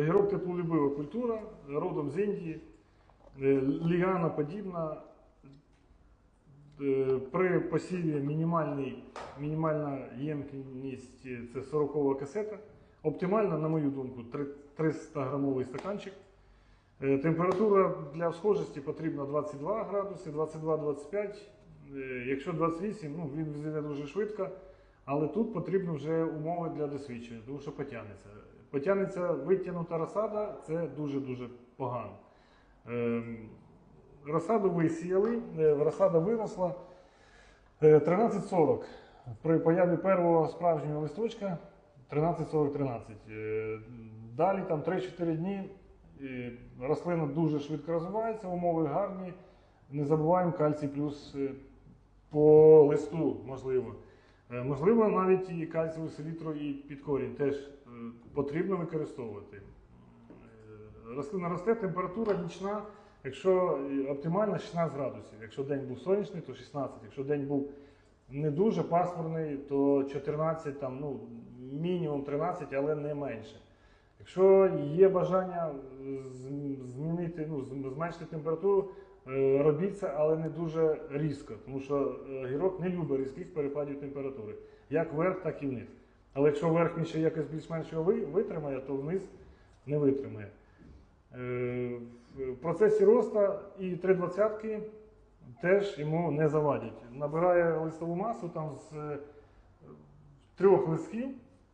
Огірок теплолюбива культура, родом з Індії, е, ліганоподібна. Е, При посіві мінімальна ємкість е, це 40 касета. Оптимальна, на мою думку, 300 грамовий стаканчик. Температура для схожості потрібна 22 градуси, 22-25. Е, Якщо 28, ну, він зійде дуже швидко, але тут потрібні вже умови для досвідчення, тому що потягнеться. Потягнеться витягнута розсада, це дуже-дуже погано. Ем, Розсаду висіяли, е, розсада виросла е, 13,40. При появі першого справжнього листочка 13,40-13. Е, Далі там 3-4 дні е, рослина дуже швидко розвивається, умови гарні. Не забуваємо кальцій плюс е, по листу, можливо. Е, Можливо, навіть і кальцієву селітру і під корінь теж е, потрібно використовувати. Е, Рослина росте, температура нічна, якщо е, оптимальна 16 градусів. Якщо день був сонячний, то 16. Якщо день був не дуже пасмурний, то 14, там, ну, мінімум 13, але не менше. Якщо є бажання е, змінити, ну, зменшити температуру, е, робіть це, але не дуже різко, тому що е, гірок не любить різких перепадів температури, як вверх, так і вниз. Але якщо верх він ще якось більш-менш його витримає, то вниз не витримає. Е, В процесі росту і 3,20 теж йому не завадять. Набирає листову масу там з е, трьох листків.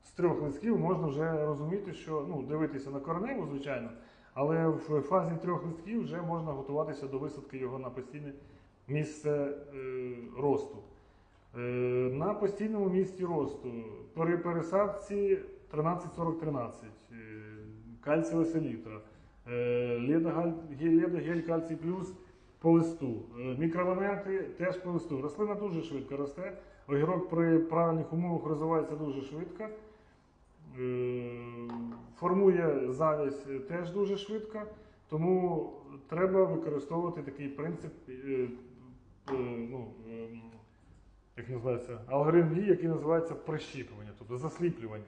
З трьох листків можна вже розуміти, що ну, дивитися на кореневу, звичайно, але в фазі трьох листків вже можна готуватися до висадки його на постійне місце е, росту. Е, на постійному місці росту при пересадці 13-40-13, е, кальцієва селітра, ледогель кальцій плюс по листу. Е, Мікроелементи теж по листу. Рослина дуже швидко росте. Огірок при правильних умовах розвивається дуже швидко. Е, Формує завість теж дуже швидко, тому треба використовувати такий принцип, ну, як називається, алгоритм дії, який називається прищіпування, тобто засліплювання.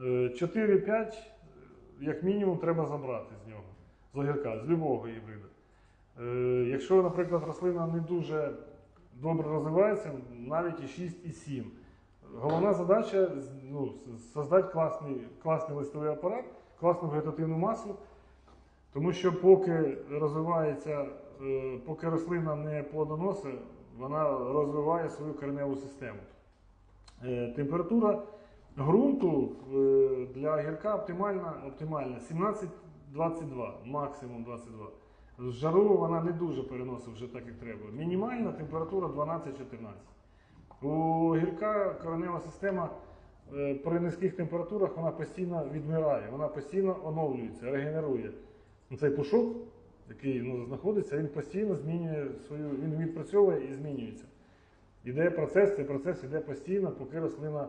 Е, 4-5, як мінімум, треба забрати з нього, з огірка, з любого гібрида. Е, Якщо, наприклад, рослина не дуже добре розвивається, навіть і 6, і 7. Головна задача ну, создати класний, класний листовий апарат, класну вегетативну масу, тому що поки розвивається, е, поки рослина не плодоносить, вона розвиває свою кореневу систему. Е, Температура ґрунту е, для гірка оптимальна, оптимальна 17-22, максимум 22. Жару вона не дуже переносить вже так, як треба. Мінімальна температура 12-14. У гірка коренева система е, при низьких температурах вона постійно відмирає, вона постійно оновлюється, регенерує. Цей пушок, який ну, знаходиться, він постійно змінює свою, він відпрацьовує і змінюється. Іде процес, цей процес іде постійно, поки рослина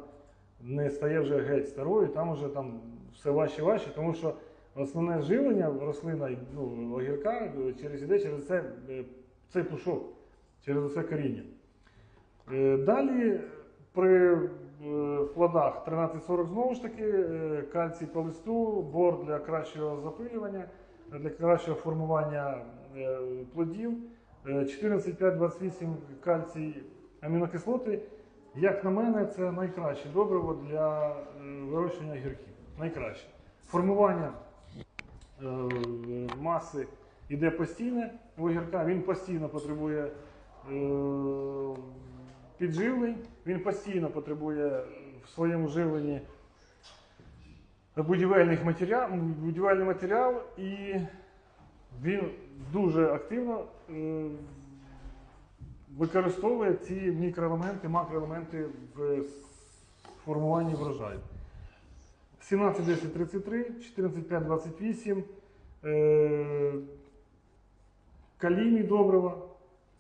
не стає вже геть старою, там вже там все важче важче, тому що основне живлення рослина, ну, огірка через іде через це, е, цей пушок, через це коріння. Е, Далі при е, плодах 1340 знову ж таки, кальцій по листу, бор для кращого запилювання, для кращого формування е, плодів, е, 14,5-28 кальцій амінокислоти. Як на мене, це найкраще добриво для е, вирощення гірків. Найкраще. Формування е, маси йде постійне у огірка, він постійно потребує е, підживлень, він постійно потребує в своєму живленні будівельних матеріал, будівельний матеріал і він дуже активно використовує ці мікроелементи, макроелементи в формуванні врожаю. 17, 10, 33, 14, 5, 28, е, калійні добрива.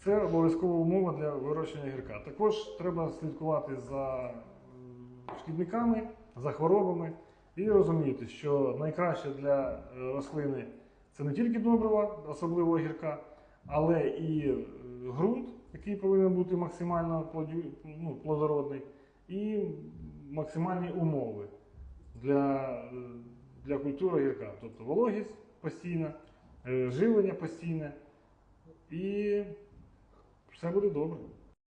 Це обов'язкова умова для вирощення гірка. Також треба слідкувати за шкідниками, за хворобами і розуміти, що найкраще для е, рослини це не тільки добрива, особливо гірка, але і е, ґрунт, який повинен бути максимально ну, плодородний, і максимальні умови для, е, для культури гірка. Тобто вологість постійна, живлення постійне і все буде добре.